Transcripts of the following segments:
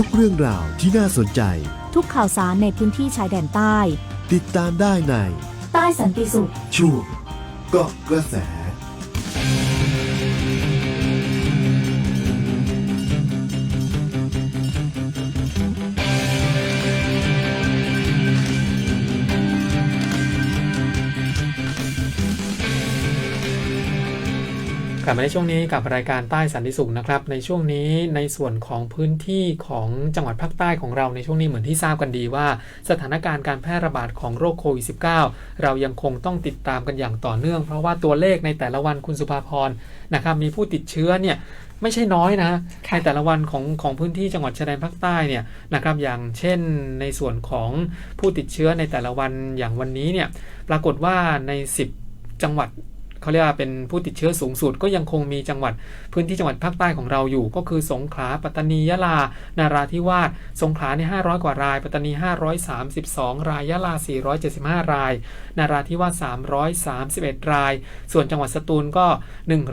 ทุกเรื่องราวที่น่าสนใจ ทุกข่าวสารในพื้นที่ชายแดนใต้ ติดตามได้ใน ใต้สันติสุข ช่วงเกาะกระแส ลับมาในช่วงนี้กับรายการใต้สันติสุขนะครับ ในช่วงนี้ในส่วนของพื้นที่ของจังหวัดภาคใต้ของเราในช่วงนี้เหมือนที่ทราบกันดีว่า สถานการณ์การแพร่ระบาดของโรคโควิด -19 เรายังคงต้องติดตามกันอย่างต่อเนื่อง เพราะว่าตัวเลขในแต่ละวันคุณสุภาพรนะครับมีผู้ติดเชื้อเนี่ยไม่ใช่น้อยนะในแต่ละวันของของพื้นที่จังหวัดชายแดนภาคใต้เนี่ยนะครับอย่างเช่นในส่วนของผู้ติดเชื้อในแต่ละวันอย่างวันนี้เนี่ยปรากฏว่าใน 10 จังหวัด เขาเรียกว่าเป็นผู้ติดเชื้อสูงสุด ก็ยังคงมีจังหวัดพื้นที่จังหวัดภาคใต้ของเราอยู่ ก็คือสงขลาปัตตานียะลา นาราธิวาสสงขลาเนี่ย500 กว่าราย ปัตตานี 532 รายยะลา 475 ราย นาราธิวาส331 ราย ส่วนจังหวัดสตูลก็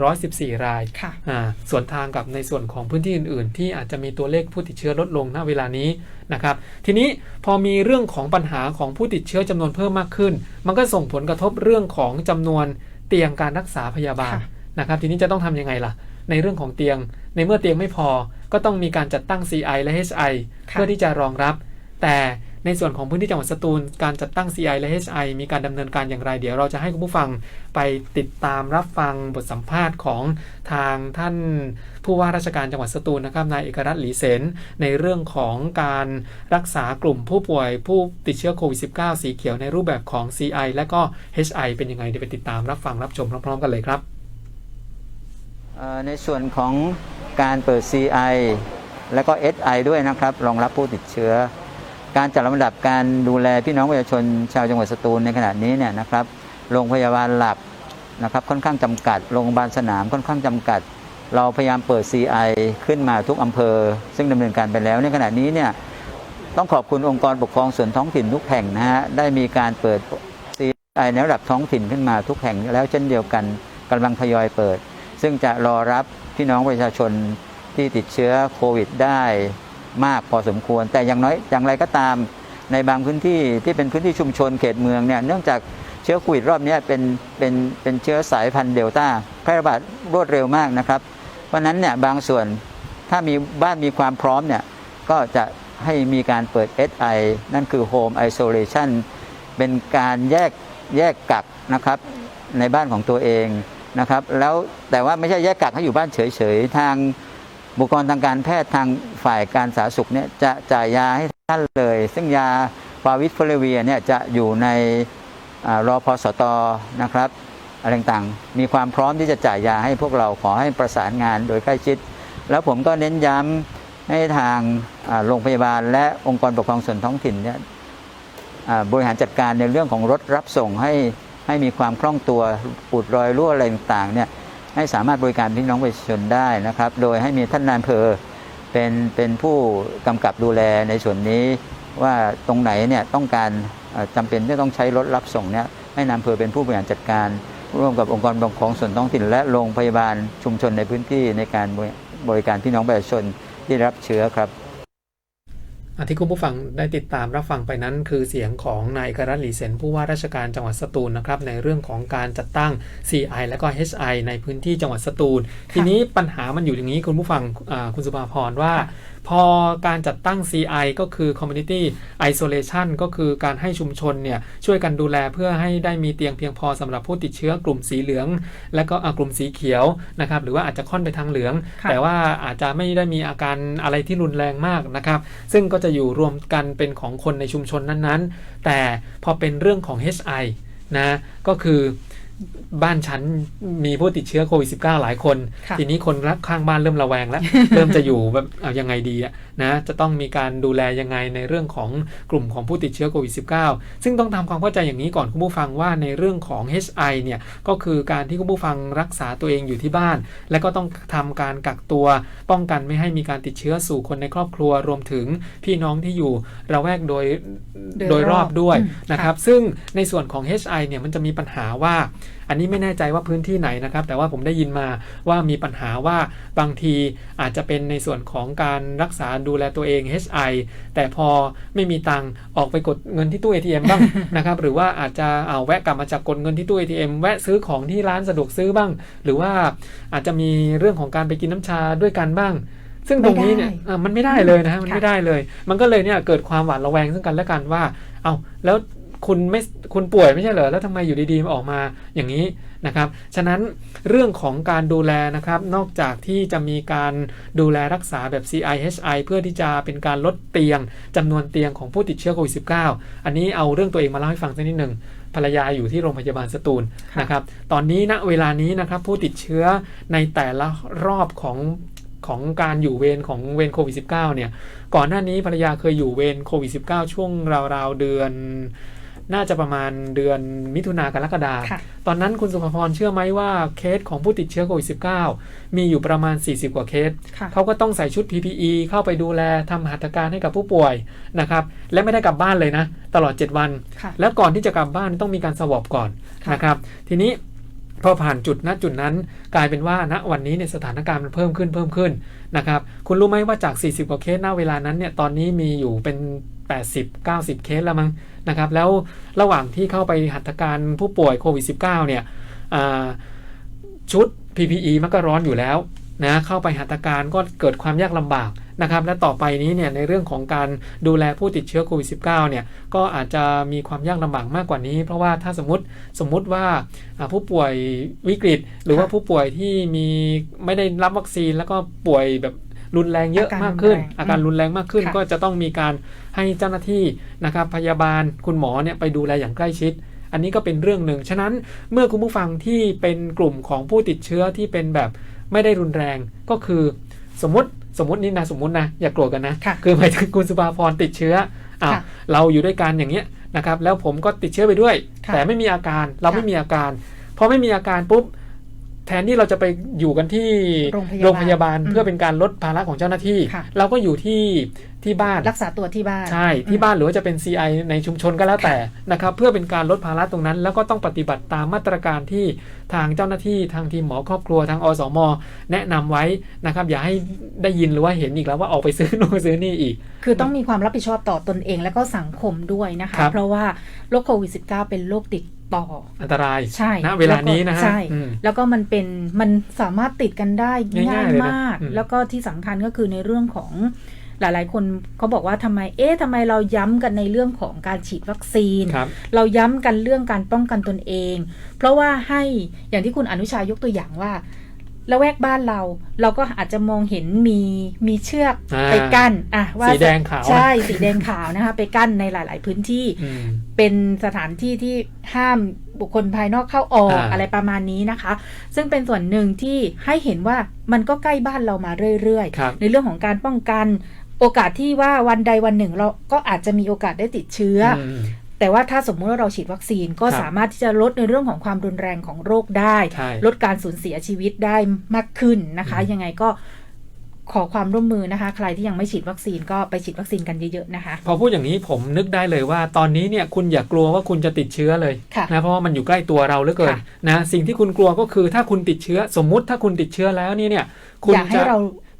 114 รายค่ะอ่าส่วนทางกับในส่วนของพื้นที่อื่น ๆ ที่อาจจะมีตัวเลขผู้ติดเชื้อลดลงณเวลานี้นะครับทีนี้พอมีเรื่องของปัญหาของผู้ติดเชื้อจำนวนเพิ่มมากขึ้น มันก็ส่งผลกระทบเรื่องของจำนวน เตียงการรักษาพยาบาลค่ะนะครับทีนี้จะต้องทำยังไงล่ะ ในเรื่องของเตียง ในเมื่อเตียงไม่พอก็ต้องมีการจัดตั้ง CI และ HI ค่ะเพื่อที่จะรองรับ แต่ ในส่วนของพื้นที่จังหวัดสตูลการจัดตั้ง CI และ HI มีการดำเนินการอย่างไร เดี๋ยวเราจะให้คุณผู้ฟังไปติดตามรับฟังบทสัมภาษณ์ของทางท่านผู้ว่าราชการจังหวัดสตูลนะครับนายเอกรัตน์หลีเสนในเรื่องของการรักษากลุ่มผู้ป่วยผู้ติดเชื้อโควิด -19 สีเขียวในรูปแบบของ CI และก็ HI เป็นยังไงเดี๋ยวไปติดตามรับฟังรับชมพร้อมๆ กันเลยครับในส่วนของการเปิด CI แล้วก็ SI ด้วยนะครับ รองรับผู้ติดเชื้อ การจัดลำดับการดูแลพี่น้องประชาชนชาวจังหวัดสตูลในขณะนี้เนี่ยนะครับ โรงพยาบาลหลักนะครับค่อนข้างจำกัด โรงพยาบาลสนามค่อนข้างจำกัด เราพยายามเปิด CI ขึ้นมาทุกอำเภอ ซึ่งดำเนินการไปแล้วในขณะนี้เนี่ยต้องขอบคุณองค์กรปกครองส่วนท้องถิ่นทุกแห่งนะฮะได้มีการเปิด CI ในระดับท้องถิ่นขึ้นมาทุกแห่งแล้วเช่นเดียวกันกำลังทยอยเปิด ซึ่งจะรอรับพี่น้องประชาชนที่ติดเชื้อโควิดได้ มากพอสมควร แต่อย่างน้อยอย่างไรก็ตามในบางพื้นที่ที่เป็นพื้นที่ชุมชนเขตเมืองเนี่ยเนื่องจากเชื้อโควิดรอบนี้เป็นเป็นเป็นเชื้อสายพันธุ์เดลต้าแพร่ระบาดรวดเร็วมากนะครับ เพราะฉะนั้นเนี่ยบางส่วนถ้ามีบ้านมีความพร้อมเนี่ยก็จะให้มีการเปิด SI นั่นคือ Home Isolation เป็นการแยกแยกกักนะครับในบ้านของตัวเองนะครับแล้วแต่ว่าไม่ใช่แยกกักให้อยู่บ้านเฉยๆ ทาง บุคลากรทางการแพทย์ทางฝ่ายการสาธารณสุขเนี่ยจะจ่ายยาให้ท่านเลย ซึ่งยาฟาวิสโฟลเวียเนี่ยจะอยู่ในอรอพสตนะครับอะไรต่างๆมีความพร้อมที่จะจ่ายยาให้พวกเราขอให้ประสานงานโดยใกล้ชิด แล้วผมก็เน้นย้ำให้ทางโรงพยาบาล และองค์กรปกครองส่วนท้องถิ่นเนี่ยบริหารจัดการในเรื่องของรถรับส่งให้ให้มีความคล่องตัว อุดรอยรั่วอะไรต่างๆเนี่ย ให้สามารถบริการพี่น้องประชาชนได้นะครับ โดยให้มีท่านนายอำเภอเป็นเป็นผู้กำกับดูแลในส่วนนี้ ว่าตรงไหนเนี่ยต้องการจำจำเป็นที่ต้องใช้รถรับส่งเนี่ยให้นายอำเภอเป็นผู้บริหารจัดการร่วมกับองค์กรปกครองส่วนท้องถิ่น และโรงพยาบาลชุมชนในพื้นที่ในการบริการพี่น้องประชาชนที่รับเชื้อครับ ที่คุณผู้ฟังได้ติดตามรับฟังไปนั้น คือเสียงของนายกรัตน์หลีเซนผู้ว่าราชการจังหวัดสตูลนะครับในเรื่องของการจัดตั้ง CI และก็ HI ในพื้นที่จังหวัดสตูล ทีนี้ปัญหามันอยู่อย่างนี้คุณผู้ฟังคุณสุภาพรว่า พอการจัดตั้ง CI ก็คือ Community Isolation ก็คือการให้ชุมชนเนี่ยช่วยกันดูแลเพื่อให้ได้มีเตียงเพียงพอสำหรับผู้ติดเชื้อกลุ่มสีเหลือง และก็อ่ากลุ่มสีเขียวนะครับหรือว่าอาจจะค่อนไปทางเหลืองค่ะแต่ว่าอาจจะไม่ได้มีอาการอะไรที่รุนแรงมากนะครับ ซึ่งก็จะอยู่รวมกันเป็นของคนในชุมชนนั้นๆ แต่พอเป็นเรื่องของ HI นะก็คือ บ้านฉันมีผู้ติดเชื้อโควิด -19 หลายคนค่ะทีนี้คนรักข้างบ้านเริ่มระแวงแล้ว เริ่มจะอยู่แบบเอายังไงดีอะนะจะต้องมีการดูแลยังไงในเรื่องของกลุ่มของผู้ติดเชื้อโควิด -19 ซึ่งต้องทำความเข้าใจอย่างนี้ก่อนคุณผู้ฟังว่าในเรื่องของ HI เนี่ยก็คือการที่คุณผู้ฟังรักษาตัวเองอยู่ที่บ้าน และก็ต้องทำการกักตัว ป้องกันไม่ให้มีการติดเชื้อสู่คนในครอบครัวรวมถึงพี่น้องที่อยู่ระแวกโดยโดยโดยรอบด้วยอืมนะครับซึ่งในส่วนของ HI เนี่ยมันจะมีปัญหาว่าอันนี้ไม่แน่ใจว่าพื้นที่ไหนนะครับ แต่ว่าผมได้ยินมาว่ามีปัญหาว่าบางทีอาจจะเป็นในส่วนของการรักษาดูแลตัวเอง HI แต่พอไม่มีตังค์ออกไปกดเงินที่ตู้ ATM บ้างนะครับหรือว่าอาจจะเอาแวะกลับมาจากกดเงินที่ตู้ ATM แวะซื้อของที่ร้านสะดวกซื้อบ้าง หรือว่าอาจจะมีเรื่องของการไปกินน้ำชาด้วยกันบ้างซึ่งตรงนี้เนี่ยไม่ได้เอ่อมันไม่ได้เลยนะฮะมันค่ะไม่ได้เลย มันก็เลยเนี่ยเกิดความหวาดระแวงซึ่งกันและกันว่า เอาแล้ว คุณไม่คุณป่วยไม่ใช่เหรอแล้วทำไมอยู่ดีๆออกมาอย่างนี้นะครับฉะนั้นเรื่องของการดูแลนะครับ นอกจากที่จะมีการดูแลรักษาแบบ CIHI เพื่อที่จะเป็นการลดเตียงจำนวนเตียงของผู้ติดเชื้อโควิด -19 อันนี้เอาเรื่องตัวเองมาเล่าให้ฟังสักนิดหนึ่งภรรยาอยู่ที่โรงพยาบาลสตูลนะครับ ตอนนี้ณเวลานี้นะครับผู้ติดเชื้อในแต่ละรอบของของการอยู่เวรของเวรโควิด -19 เนี่ย ก่อนหน้านี้ภรรยาเคยอยู่เวรโควิด -19 ช่วงราวๆเดือน น่าจะประมาณเดือนมิถุนากรกฎาค่ะตอนนั้นคุณสุภพรเชื่อไหมว่าเคสของผู้ติดเชื้อโควิด -19 มีอยู่ประมาณ 40 กว่าเคสค่ะเขาก็ต้องใส่ชุด PPE เข้าไปดูแลทำหัตถการให้กับผู้ป่วยนะครับ และไม่ได้กลับบ้านเลยนะ ตลอด 7 วันค่ะแล้วก่อนที่จะกลับบ้านต้องมีการสวอปก่อนค่ะนะครับ ทีนี้พอผ่านจุดณจุดนั้นกลายเป็นว่าณวันนี้เนี่ยสถานการณ์มันเพิ่มขึ้นเพิ่มขึ้นนะครับ คุณรู้ไหมว่าจาก 40 กว่าเคสณเวลานั้นเนี่ยตอนนี้มีอยู่เป็น 80 90 เคสแล้วมั้งนะครับ แล้วระหว่างที่เข้าไปหัตถการผู้ป่วยโควิด -19 เนี่ยชุด PPE มันก็ร้อนอยู่แล้วนะเข้าไปหัตถการก็เกิดความยากลำบากนะครับ และต่อไปนี้เนี่ยในเรื่องของการดูแลผู้ติดเชื้อโควิด -19 เนี่ยก็อาจจะมีความยากลำบากมากกว่านี้ เพราะว่าถ้าสมมติสมมุติว่าผู้ป่วยวิกฤต หรือว่าผู้ป่วยที่มีไม่ได้รับวัคซีนแล้วก็ป่วยแบบ รุนแรงเยอะอาการมากขึ้นรุนแรงอาการรุนแรงมากขึ้นค่ะก็จะต้องมีการให้เจ้าหน้าที่นะครับพยาบาลคุณหมอเนี่ยไปดูแลอย่างใกล้ชิด อันนี้ก็เป็นเรื่องหนึ่ง ฉะนั้นเมื่อคุณผู้ฟังที่เป็นกลุ่มของผู้ติดเชื้อที่เป็นแบบไม่ได้รุนแรงก็คือ สมมติสมมตินี่นะสมมตินะอย่าโกรธกันนะค่ะคือหมายถึงคุณสุภาพรติดเชื้ออ้าวค่ะเราอยู่ด้วยกันอย่างเงี้ยนะครับแล้วผมก็ติดเชื้อไปด้วยค่ะแต่ไม่มีอาการเราค่ะไม่มีอาการพอไม่มีอาการปุ๊บ แทนที่เราจะไปอยู่กันที่โรงพยาบาลพยาบาลอืมเพื่อเป็นการลดภาระของเจ้าหน้าที่ค่ะเราก็อยู่ที่ที่บ้านรักษาตัวที่บ้าน ใช่ ที่บ้านหรือว่าจะเป็น CI ในชุมชนก็แล้วแต่นะครับเพื่อเป็นการลดภาระตรงนั้น แล้วก็ต้องปฏิบัติตามมาตรการที่ทางเจ้าหน้าที่ทางทีมหมอครอบครัวทางอสม แนะนำไว้นะครับอย่าให้ได้ยินหรือว่าเห็นอีกแล้วว่าออกไปซื้อโน่นซื้อนี่อีก คือต้องมีความรับผิดชอบต่อตนเองและก็สังคมด้วยนะคะครับเพราะว่าโรคโควิด -19 เป็นโรคติด ต่อ อันตรายใช่ณเวลานี้นะฮะใช่อืมแล้วก็มันเป็นมันสามารถติดกันได้ง่ายๆง่ายเลยนะมากอืมแล้วก็ที่สำคัญก็คือในเรื่องของหลายๆ คนเขาบอกว่าทำไม เอ๊ะทำไมเราย้ำกันในเรื่องของการฉีดวัคซีนครับเราย้ำกันเรื่องการป้องกันตนเอง เพราะว่าให้อย่างที่คุณอนุชายกตัวอย่างว่า ละแวกบ้านเรา เราก็อาจจะมองเห็นมีมีเชือกอ่าไปกั้นอะว่าสีแดงขาวใช่สีแดงขาวนะคะ ไปกั้นในหลาย ๆ พื้นที่อืมเป็นสถานที่ที่ห้ามบุคคลภายนอกเข้าออกอ่าอะไรประมาณนี้นะคะ ซึ่งเป็นส่วนหนึ่งที่ให้เห็นว่ามันก็ใกล้บ้านเรามาเรื่อยครับๆในเรื่องของการป้องกัน โอกาสที่ว่าวันใดวันหนึ่งเราก็อาจจะมีโอกาสได้ติดเชื้อออืม แต่ว่าถ้าสมมุติว่าเราฉีดวัคซีนก็ครับสามารถที่จะลดในเรื่องของความรุนแรงของโรคได้ใช่ลดการสูญเสียชีวิตได้มากขึ้นนะคะอืมยังไงก็ขอความร่วมมือนะคะ ใครที่ยังไม่ฉีดวัคซีนก็ไปฉีดวัคซีนกันเยอะๆนะคะ พอพูดอย่างนี้ผมนึกได้เลยว่า ตอนนี้เนี่ยคุณอย่ากลัวว่าคุณจะติดเชื้อเลยค่ะนะเพราะว่ามันอยู่ใกล้ตัวเราเหลือเกินค่ะนะสิ่งที่คุณกลัวก็คือถ้าคุณติดเชื้อ สมมุติถ้าคุณติดเชื้อแล้วนี่เนี่ยคุณอยากให้จะเรา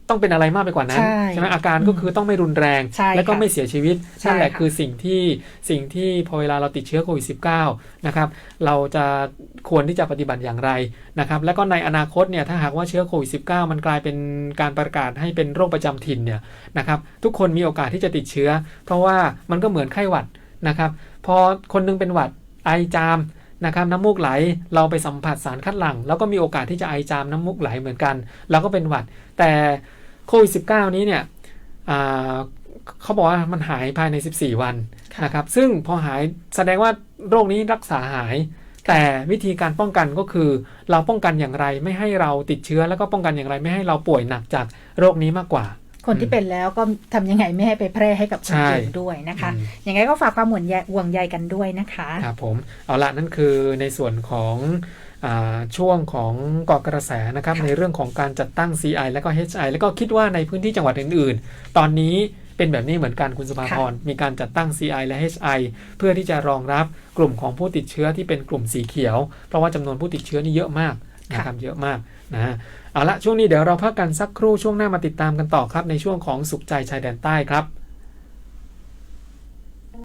ต้องเป็นอะไรมากไปกว่านั้นใช่ไหมอาการก็คือต้องไม่รุนแรงใช่แล้วก็ค่ะไม่เสียชีวิตใช่นั่นแหละค่ะคือสิ่งที่สิ่งที่พอเวลาเราติดเชื้อโควิด -19 นะครับเราจะควรที่จะปฏิบัติอย่างไรนะครับแล้วก็ในอนาคตเนี่ยถ้าหากว่าเชื้อโควิด -19 มันกลายเป็นการประกาศให้เป็นโรคประจำถิ่นเนี่ยนะครับทุกคนมีโอกาสที่จะติดเชื้อ เพราะว่ามันก็เหมือนไข้หวัดนะครับพอคนนึงเป็นหวัดไอจาม นะครับน้ำมูกไหลเราไปสัมผัสสารคัดหลั่งแล้วก็มีโอกาสที่จะไอจามน้ำมูกไหลเหมือนกันเราก็เป็นหวัด แต่โควิด -19 นี้เนี่ยอ่าเขาบอกว่ามันหายภายใน 14 วันค่ะนะครับซึ่งพอหายแสดงว่าโรคนี้รักษาหาย แต่วิธีการป้องกันก็คือ เราป้องกันอย่างไรไม่ให้เราติดเชื้อ แล้วก็ป้องกันอย่างไรไม่ให้เราป่วยหนักจากโรคนี้มากกว่า คนที่เป็นแล้วก็ทำยังไงไม่ให้ไปแพร่ให้กับคนใช่อื่นด้วยนะคะอืมยังไงก็ฝากความห่วงใยห่วงใยกันด้วยนะคะครับผมเอาละนั่นคือในส่วนของอาช่วงของเกาะกระแสนะครับค่ะในเรื่องของการจัดตั้ง CI แล้วก็ HI แล้วก็คิดว่าในพื้นที่จังหวัดอื่น ๆ ตอนนี้เป็นแบบนี้เหมือนกันคุณสุภาพรมีการจัดตั้ง CI และ HI เพื่อที่จะรองรับกลุ่มของผู้ติดเชื้อที่เป็นกลุ่มสีเขียว เพราะว่าจำนวนผู้ติดเชื้อนี่เยอะมากนะครับเยอะมากนะฮะ เอาละช่วงนี้เดี๋ยวเราพักกันสักครู่ช่วงหน้ามาติดตามกันต่อครับในช่วงของสุขใจชายแดนใต้ครับ